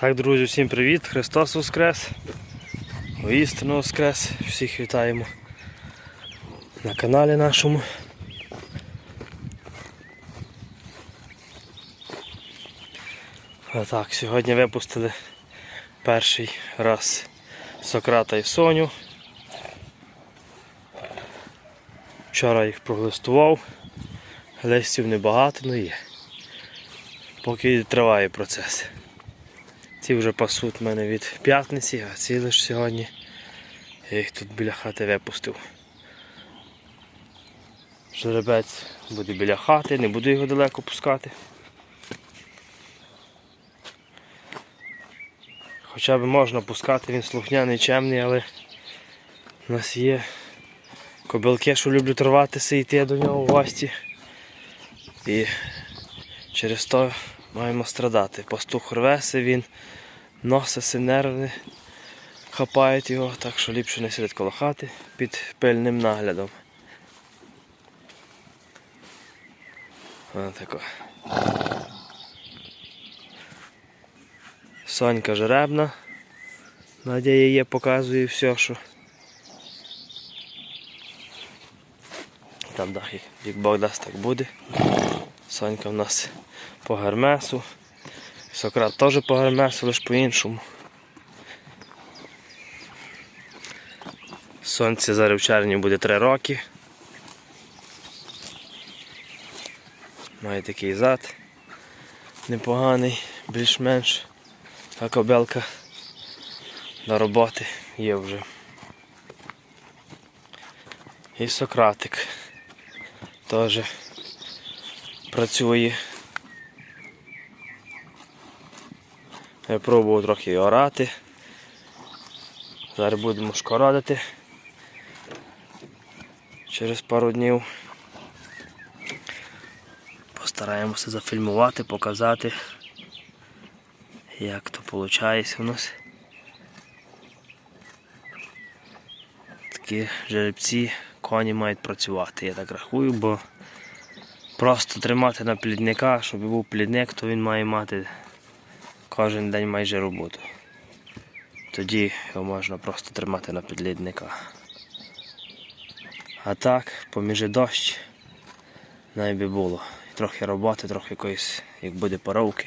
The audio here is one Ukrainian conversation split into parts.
Так, друзі, всім привіт! Христос Воскрес! Воістину Воскрес! Всіх вітаємо на каналі нашому. А так, сьогодні випустили перший раз Сократа і Соню. Вчора їх проглистував, листів небагато, але є. Поки триває процес. Ці вже пасуть в мене від п'ятниці, а ці лише сьогодні. Я їх тут біля хати випустив. Жеребець буде біля хати, не буду його далеко пускати. Хоча б можна пускати, він слухняний, чемний, але у нас є кобилки, що люблять рватися і йти до нього в гості. І через то маємо страдати. Пастух рвеся, він носиться нерви, хапають його, так що ліпше не сидить коло хати під пильним наглядом. Отако. Сонька жеребна. Надя її показує все, що. Там да, як- як Бог дасть, так буде. Сонька в нас по гермесу. Сократ теж по гермесу, лише по-іншому. Сонце зараз в червні буде 3 роки. Має такий зад непоганий, більш-менш. А кобелка до роботи є вже. І Сократик теж працює. Я пробував трохи орати. Зараз будемо шкородити через пару днів. Постараємося зафільмувати, показати, як то виходить у нас. Такі жеребці, коні мають працювати, я так рахую, бо просто тримати на плідника, щоб був плідник, то він має мати кожен день майже роботу. Тоді його можна просто тримати на підлідника. А так, поміж дощ, най би було. Трохи роботи, трохи якоїсь, як буде поровки.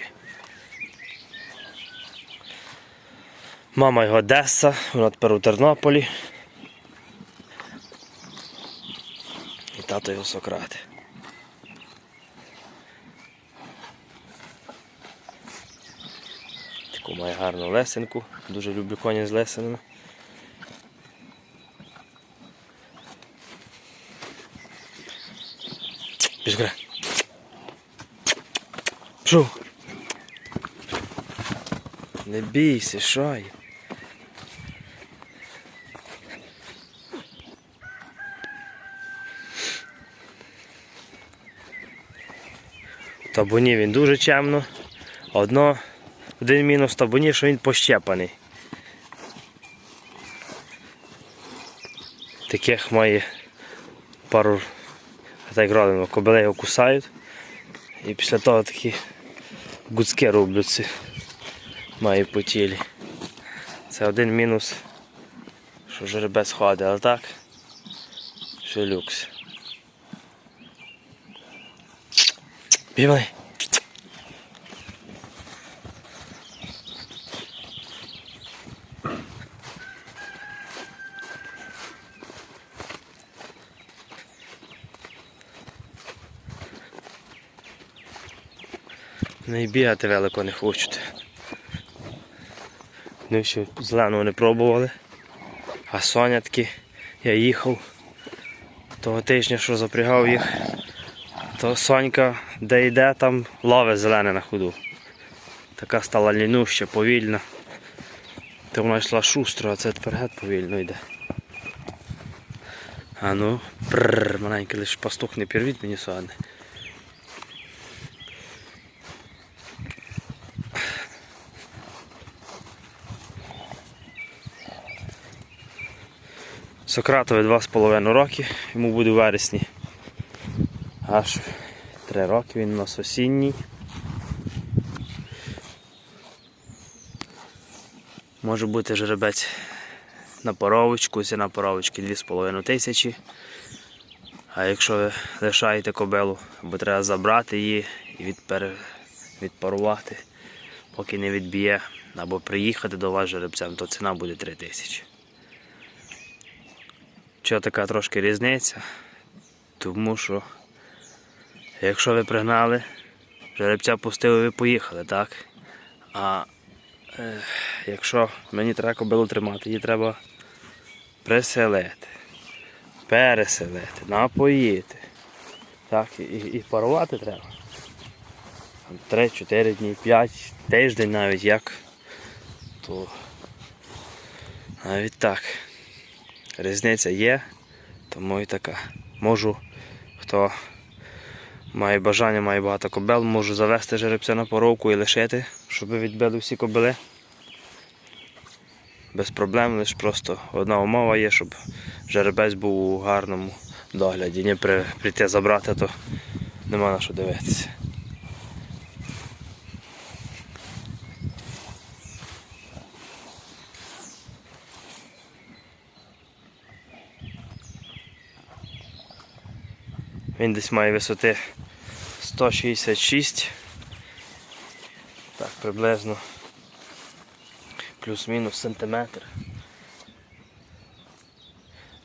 Мама його Одеса, вона тепер у Тернополі. І тато його Сократ. Має гарну лесенку. Дуже люблю коні з лесенами. Пішкре. Пішов. Не бійся, шай. Табуні він дуже чемно. Одно, один мінус табуні, що він пощепаний. Таких має пару так родину, його кусають. І після того такі гуцки робляться. Має по тілі. Це один мінус, що жеребець ходить, але так, що люкс. Бігай. Не бігати велико не хочуть. Вони ще зеленого не пробували. А Соня таки, я їхав того тижня, що запрягав їх, то Сонька де йде, там ловить зелене на ходу. Така стала лінуща, повільна. То вона йшла шустро, а це тепер геть повільно йде. А ну, прррр, маленький лише пастух не пірвіть мені сьогодні. Сократові 2,5 роки, йому буде у вересні. Аж 3 роки він у нас осінній. Може бути жеребець на поровочку, ціна поровочки 2,5 тисячі. А якщо ви лишаєте кобилу, або треба забрати її і відпер... відпарувати, поки не відб'є, або приїхати до вас жеребцем, то ціна буде 3 тисячі. Чого така трошки різниця? Тому що якщо ви пригнали, жеребця пустили, ви поїхали, так? А е, якщо мені треба кобилу тримати, її треба приселити, переселити, напоїти. Так, і, і парувати треба. 3-4 дні, 5, тиждень навіть як. То навіть так. Різниця є, тому і така. Можу, хто має бажання, має багато кобел, можу завести жеребця на поровку і лишити, щоб відбили всі кобили. Без проблем, лише просто одна умова є, щоб жеребець був у гарному догляді. Не прийти забрати, то нема на що дивитися. Він десь має висоти 166. Так, приблизно плюс-мінус сантиметр.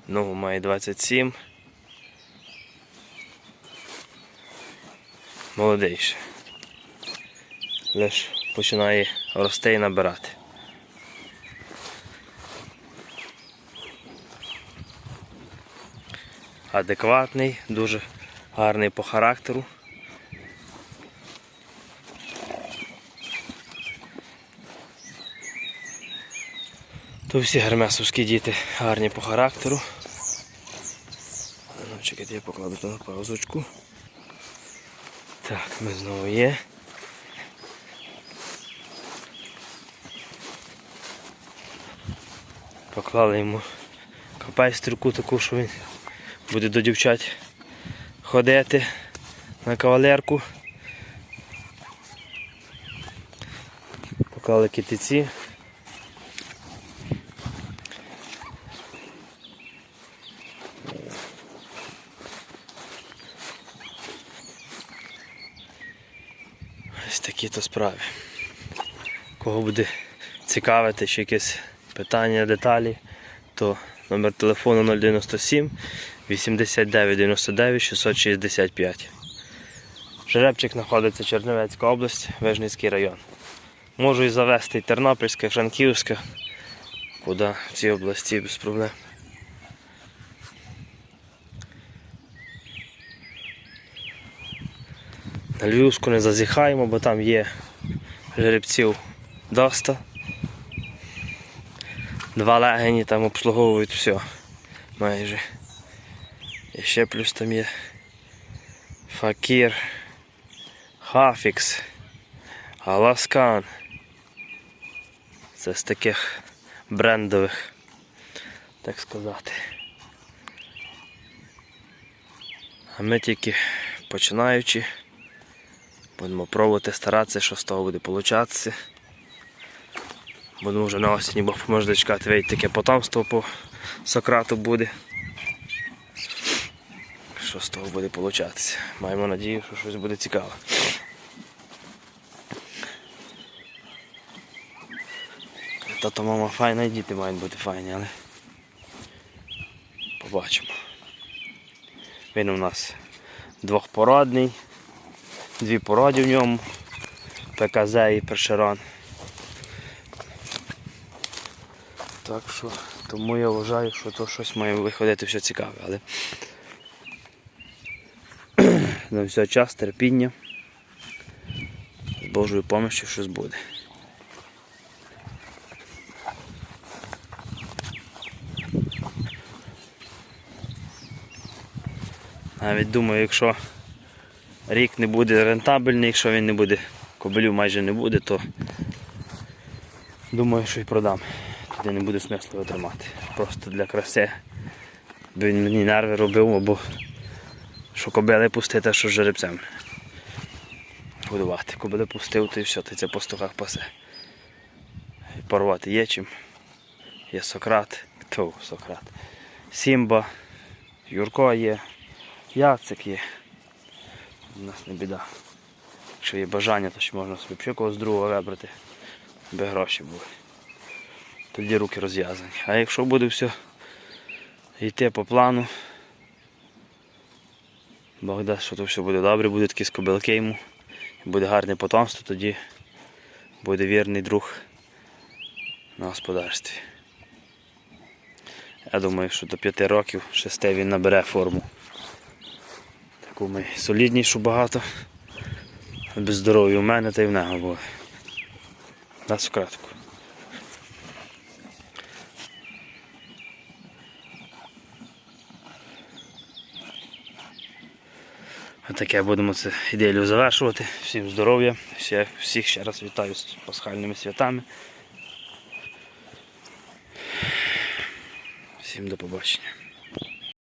Ногу має 27. Молодий ще. Лиш починає рости і набирати. Адекватний, дуже гарний по характеру. То всі гермесовські діти гарні по характеру. Ну, чекайте, я покладу то на паузочку. Так, ми знову є. Поклали йому капайстерку таку, що він буде до дівчат ходити на кавалерку. Поклали китиці. Ось такі то справи. Кого буде цікавити, чи якесь питання, деталі, то номер телефону 097 89 99 665. Жеребчик знаходиться Чернівецька область, Вижницький район. Можу і завести і Тернопільське, і Франківське, куди в цій області без проблем. На Львівську не зазіхаємо, бо там є жеребців доста. Два легені там обслуговують все майже. І ще плюс там є Факір, Хафікс, Аласкан. Це з таких брендових, так сказати. А ми тільки починаючи. Будемо пробувати старатися, що з того буде получатися. Будемо вже на осені, бо може дочекати вийти таке потомство по Сократу буде. Що з того буде получатися. Маємо надію, що щось буде цікаве. Тато мама файна і діти мають бути файні, але побачимо. Він у нас двохпородний, дві породі в ньому, ПКЗ і першерон. Так що, тому я вважаю, що то щось має виходити все цікаве, але на все час терпіння. З Божою помощю щось буде. Навіть думаю, якщо рік не буде рентабельний, якщо він не буде, кобилів майже не буде, то думаю, що і продам. Тоді не буде смислу його тримати. Просто для краси. Бо він мені нерви робив, або що кобили пустити, що жеребцем. Годувати. Кобили пустив, то і все, ти це по стоках пасе. порвати є чим. Є Сократ, то Сократ. Сімба, Юрко є, Яцик є. У нас не біда. Якщо є бажання, то ще можна собі ще когось другого вибрати, аби гроші були. Тоді руки розв'язані. А якщо буде все йти по плану, Бог дасть, що то все буде добре, буде такі скобилки йому, буде гарне потомство, тоді буде вірний друг на господарстві. Я думаю, що до 5 років 6 він набере форму. Таку ми соліднішу багато. Без здоров'я у мене та й в нього було. На Сократку. Отаке будемо це ідею завершувати. Всім здоров'я, всіх ще раз вітаю з пасхальними святами. Всім до побачення.